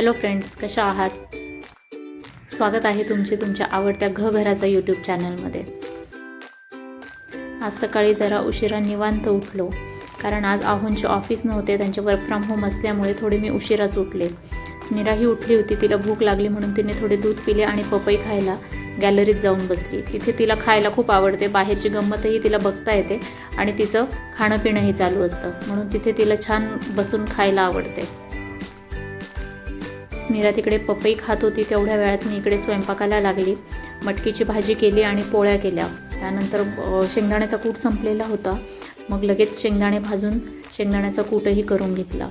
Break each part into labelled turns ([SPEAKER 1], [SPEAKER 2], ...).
[SPEAKER 1] Hello friends कशा आहात? स्वागत आहे तुमचे तुमच्या आवडत्या घ घराचा यूट्यूब चॅनलमध्ये आज सकाळी जरा उशिरा निवांत उठलो कारण आज आहोंचे ऑफिस नव्हते त्यांचे वर्क फ्रॉम होम असल्यामुळे थोडे मी उशिराच उठले. स्मिराही उठली होती तिला भूक लागली म्हणून तिने थोडे दूध पिले आणि पपई खायला गॅलरीत जाऊन बसली. तिथे तिला खायला खूप आवडते बाहेरची गंमतही तिला बघता येते आणि तिचं खाणं पिणंही चालू असतं म्हणून तिथे तिला छान बसून खायला आवडते. मीरा तिकडे पपई खात होती तेवढ्या वेळात मी इकडे स्वयंपाकाला लागली. मटकीची भाजी केली आणि पोळ्या केल्या. त्यानंतर शेंगदाण्याचा कूट संपलेला होता. मग लगेच शेंगदाणे भाजून शेंगदाण्याचा कूटही करून घेतला.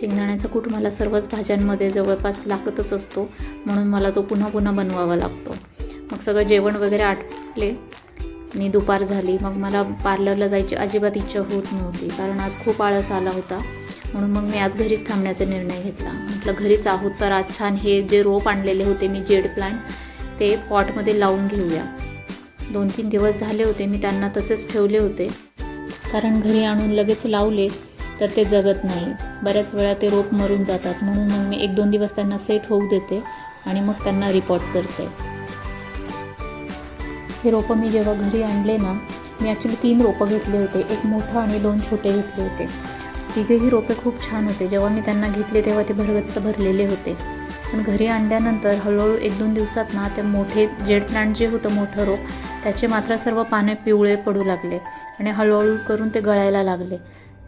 [SPEAKER 1] शेंगदाण्याचा कूट मला सर्वच भाज्यांमध्ये जवळपास लागतच असतो म्हणून मला तो पुन्हा पुन्हा बनवावा लागतो. मग सगळं जेवण वगैरे आटले. आणि दुपार झाली. मग मला पार्लरला जायची अजिबात इच्छा होत नव्हती कारण आज खूप आळस आला होता. म्हणून मग मी आज घरीच थांबण्याचा निर्णय घेतला. म्हटलं घरीच आहोत तर आज छान हे जे रोप आणलेले होते मी जेड प्लांट ते पॉटमध्ये लावून घेऊया. दोन तीन दिवस झाले होते मी त्यांना तसेच ठेवले होते. कारण घरी आणून लगेच लावले तर ते जगत नाही. बऱ्याच वेळा ते रोप मरून जातात. म्हणून मग मी एक दोन दिवस त्यांना सेट होऊ देते आणि मग त्यांना रिपोर्ट करते. हे रोपं मी जेव्हा घरी आणले ना मी ॲक्च्युली तीन रोपं घेतले होते. एक मोठं आणि दोन छोटे घेतले होते. तिघेही रोपे खूप छान होते. जेव्हा मी त्यांना घेतले तेव्हा ते भरगच्च भरलेले होते. पण घरी आणल्यानंतर हळूहळू एक दोन दिवसात ना ते मोठे जेड प्लांट जे होतं मोठं रोप त्याचे मात्र सर्व पाने पिवळे पडू लागले आणि हळूहळू करून ते गळायला लागले.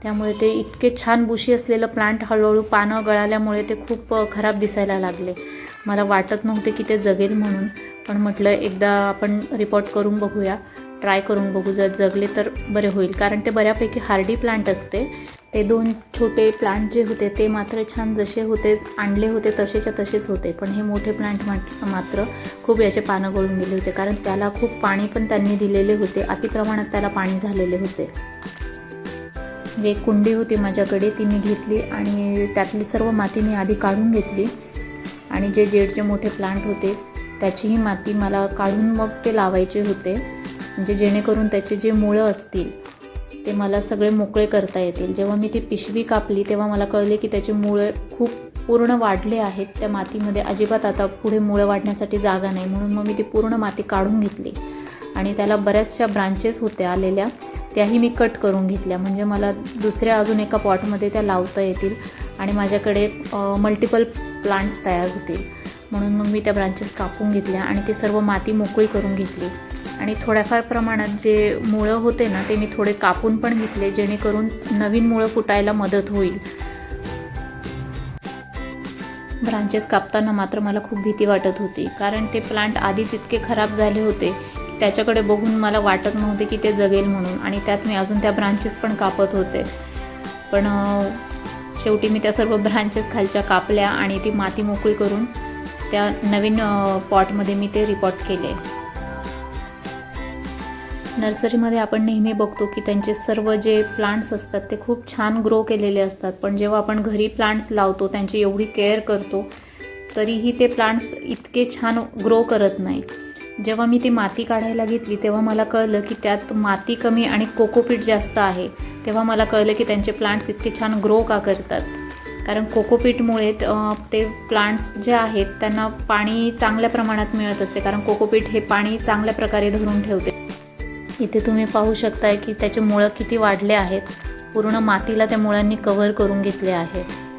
[SPEAKER 1] त्यामुळे ते इतके छान बुशी असलेलं प्लांट हळूहळू पानं गळाल्यामुळे ते खूप खराब दिसायला लागले. मला वाटत नव्हते की ते जगेल म्हणून पण म्हटलं एकदा आपण रिपोर्ट करून बघूया. ट्राय करून बघू. जर जगले तर बरे होईल. कारण ते बऱ्यापैकी हार्डी प्लांट असते. ते दोन छोटे प्लांट जे होते ते मात्र छान जसे होते आणले होते तसेच्या तसेच होते. पण हे मोठे प्लांट मात्र खूप याचे पानं गळून गेले होते. कारण त्याला खूप पाणी पण त्यांनी दिलेले होते. अतिप्रमाणात त्याला पाणी झालेले होते. एक कुंडी होती माझ्याकडे ती मी घेतली आणि त्यातली सर्व माती मी आधी काढून घेतली. आणि जे जेडचे मोठे प्लांट होते त्याचीही माती मला काढून मग ते लावायचे होते. म्हणजे जेणेकरून त्याचे जे मुळं असतील ते मला सगळे मोकळे करता येतील. जेव्हा मी ती पिशवी कापली तेव्हा मला कळले की त्याचे मुळे खूप पूर्ण वाढले आहेत. त्या मातीमध्ये अजिबात आता पुढे मुळं वाढण्यासाठी जागा नाही. म्हणून मग मी ती पूर्ण माती काढून घेतली. आणि त्याला बऱ्याचशा ब्रांचेस होत्या आलेल्या. त्याही मी कट करून घेतल्या. म्हणजे मला दुसऱ्या अजून एका पॉटमध्ये त्या लावता येतील. आणि माझ्याकडे मल्टिपल प्लांट्स तयार होतील. म्हणून मग मी त्या ब्रांचेस कापून घेतल्या आणि ती सर्व माती मोकळी करून घेतली. आणि थोड्याफार प्रमाणात जे मुळं होते ना ते मी थोडे कापून पण घेतले जेणेकरून नवीन मुळं फुटायला मदत होईल. ब्रांचेस कापताना मात्र मला खूप भीती वाटत होती कारण ते प्लांट आधीच इतके खराब झाले होते त्याच्याकडे बघून मला वाटत नव्हते की ते जगेल म्हणून आणि त्यात मी अजून त्या ब्रांचेस पण कापत होते. पण शेवटी मी त्या सर्व ब्रांचेस खालच्या कापल्या आणि ती माती मोकळी करून त्या नवीन पॉटमध्ये मी ते रिपॉट केले. नर्सरीमध्ये आपण नेहमी बघतो की त्यांचे सर्व जे प्लांट्स असतात ते खूप छान ग्रो केलेले असतात. पण जेव्हा आपण घरी प्लांट्स लावतो त्यांची एवढी केअर करतो तरीही ते प्लांट्स इतके छान ग्रो करत नाही जेव्हा मी ती माती काढायला घेतली तेव्हा मला कळलं की त्यात माती कमी आणि कोकोपीट जास्त आहे. तेव्हा मला कळलं की त्यांचे प्लांट्स इतके छान ग्रो का करतात. कारण कोकोपीटमुळे ते प्लांट्स जे आहेत त्यांना पाणी चांगल्या प्रमाणात मिळत असते. कारण कोकोपीट हे पाणी चांगल्या प्रकारे धरून ठेवते. इथे तुम्ही पाहू शकताय की त्याचे मुळं किती वाढले आहेत. पूर्ण मातीला त्या मुळांनी कव्हर करून घेतले आहे.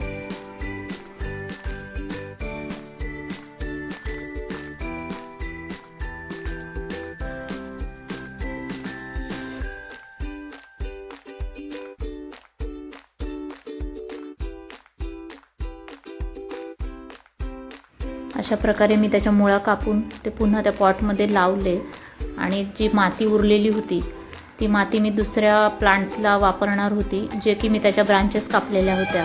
[SPEAKER 1] अशा प्रकारे मी त्याच्या मुळा कापून ते पुन्हा त्या पॉटमध्ये लावले. आणि जी माती उरलेली होती ती माती मी दुसऱ्या प्लांट्सला वापरणार होती जे की मी त्याच्या ब्रांचेस कापलेल्या होत्या.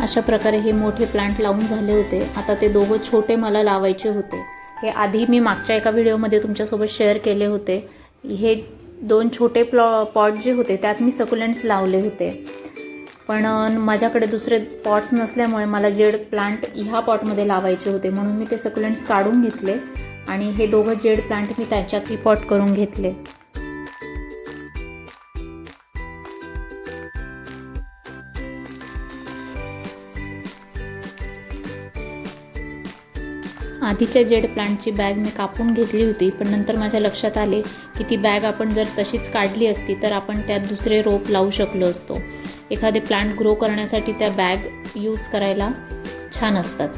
[SPEAKER 1] अशा प्रकारे हे मोठे प्लांट लावून झाले होते. आता ते दोघं छोटे मला लावायचे होते. हे आधी मी मागच्या एका व्हिडिओमध्ये तुमच्यासोबत शेअर केले होते. हे दोन छोटे प्लॉ पॉट जे होते त्यात मी सकुलेंट्स लावले होते. पण माझ्याकडे दुसरे पॉट्स नसल्यामुळे मला जेड प्लांट ह्या पॉटमध्ये लावायचे होते. म्हणून मी ते सकुलेंट्स काढून घेतले आणि हे दोघं जेड प्लांट मी त्याच्यात रिपॉट करून घेतले. आधीच्या जेड प्लांटची बॅग मी कापून घेतली होती पण नंतर माझ्या लक्षात आले की ती बॅग आपण जर तशीच काढली असती तर आपण त्यात दुसरे रोप लावू शकलो असतो. एखादे प्लांट ग्रो करण्यासाठी त्या बॅग यूज करायला छान असतात.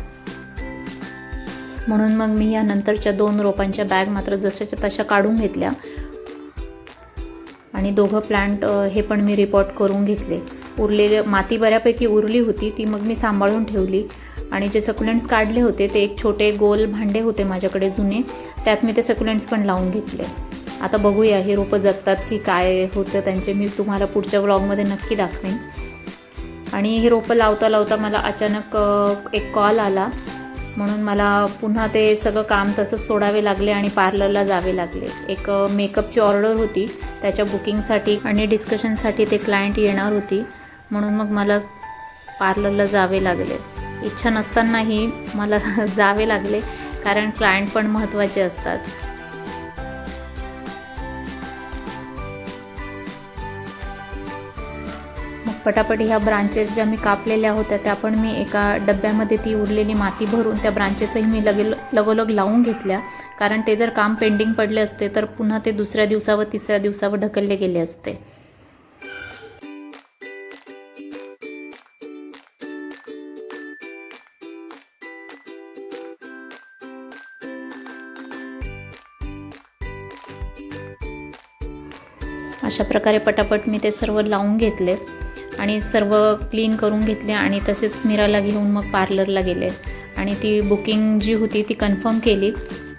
[SPEAKER 1] म्हणून मग मी या नंतरच्या दोन रोपांच्या बॅग मात्र जशाच्या तशा काढून घेतल्या. आणि दोघं प्लांट हे पण मी रिपोर्ट करून घेतले. उरलेले माती बऱ्यापैकी उरली होती ती मग मी सांभाळून ठेवली. आणि जे सकुलेंट्स काढले होते ते एक छोटे गोल भांडे होते माझ्याकडे जुने. त्यात मी ते सकुलेंट्स पण लावून घेतले. आता बघूया हे रोपं जगतात की काय होतं त्यांचे मी तुम्हाला पुढच्या व्लॉगमध्ये नक्की दाखवेन. आणि हे रोपं लावता लावता मला अचानक एक कॉल आला. म्हणून मला पुन्हा ते सगळं काम तसंच सोडावे लागले आणि पार्लरला जावे लागले. एक मेकअपची ऑर्डर होती त्याच्या बुकिंगसाठी आणि डिस्कशनसाठी ते क्लायंट येणार होती. म्हणून मग मला पार्लरला जावे लागले. इच्छा नसतानाही मला जावे लागले कारण क्लायंट पण महत्त्वाचे असतात. मग पटापट ह्या ब्रांचेस ज्या मी कापलेल्या होत्या त्या पण मी एका डब्यामध्ये ती उरलेली माती भरून त्या ब्रांचेसही मी लगे लगोलग लावून घेतल्या. कारण ते जर काम पेंडिंग पडले असते तर पुन्हा ते दुसऱ्या दिवसावर तिसऱ्या दिवसावर ढकलले गेले असते. अशा प्रकारे पटापट मी ते सर्व लावून घेतले आणि सर्व क्लीन करून घेतले आणि तसेच मीराला घेऊन मग पार्लरला गेले. आणि ती बुकिंग जी होती ती कन्फर्म केली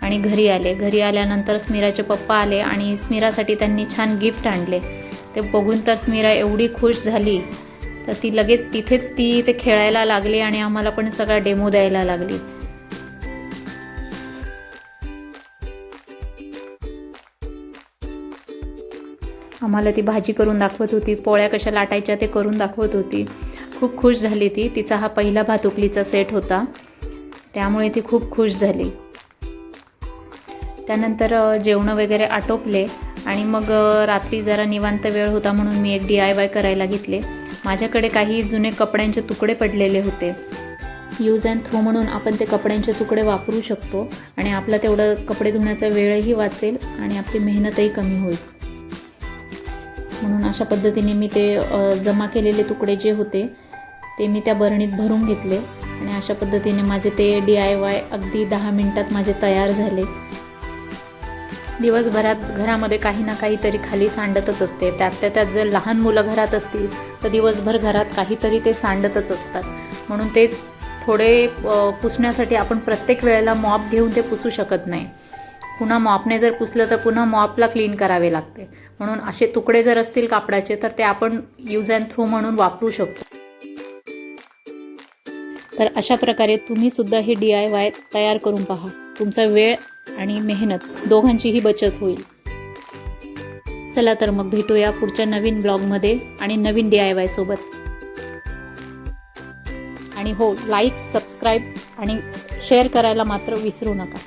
[SPEAKER 1] आणि घरी आले. घरी आल्यानंतर स्मिराचे पप्पा आले आणि स्मिरासाठी त्यांनी छान गिफ्ट आणले. ते बघून तर स्मिरा एवढी खुश झाली. तर ती लगेच तिथेच ती ते खेळायला लागली आणि आम्हाला पण सगळा डेमो द्यायला लागली. आम्हाला ती भाजी करून दाखवत होती पोळ्या कशा लाटायच्या ते करून दाखवत होती. खूप खुश झाली ती. तिचा हा पहिला भातुकलीचा सेट होता. त्यामुळे ती खूप खुश झाली. त्यानंतर जेवणं वगैरे आटोपले आणि मग रात्री जरा निवांत वेळ होता म्हणून मी एक डी आय वाय करायला घेतले. माझ्याकडे काही जुने कपड्यांचे तुकडे पडलेले होते. यूज अँड थ्रो म्हणून आपण ते कपड्यांचे तुकडे वापरू शकतो आणि आपला तेवढं कपडे धुण्याचा वेळही वाचेल आणि आपली मेहनतही कमी होईल. म्हणून अशा पद्धतीने मी ते जमा केलेले तुकडे जे होते ते मी त्या बरणीत भरून घेतले आणि अशा पद्धतीने माझे ते डी आय वाय अगदी दहा मिनटात माझे तयार झाले. दिवसभरात घरामध्ये काही ना काहीतरी खाली सांडतच असते. त्यात त्या त्यात जर लहान मुलं घरात असतील तर दिवसभर घरात काहीतरी ते सांडतच असतात. म्हणून ते थोडे पुसण्यासाठी आपण प्रत्येक वेळेला मॉप घेऊन ते पुसू शकत नाही. पुन्हा मॉपने जर पुसलं तर पुन्हा मॉपला क्लीन करावे लागते. म्हणून असे तुकडे जर असतील कापडाचे तर ते आपण यूज अँड थ्रो म्हणून वापरू शकतो. तर अशा प्रकारे तुम्ही सुद्धा हे डी आय वाय तयार करून पहा. तुमचा वेळ आणि मेहनत दोघांचीही बचत होईल. चला तर मग भेटूया पुढच्या नवीन ब्लॉगमध्ये आणि नवीन डी आय वाय सोबत. आणि हो लाईक सबस्क्राईब आणि शेअर करायला मात्र विसरू नका.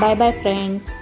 [SPEAKER 1] Bye bye friends.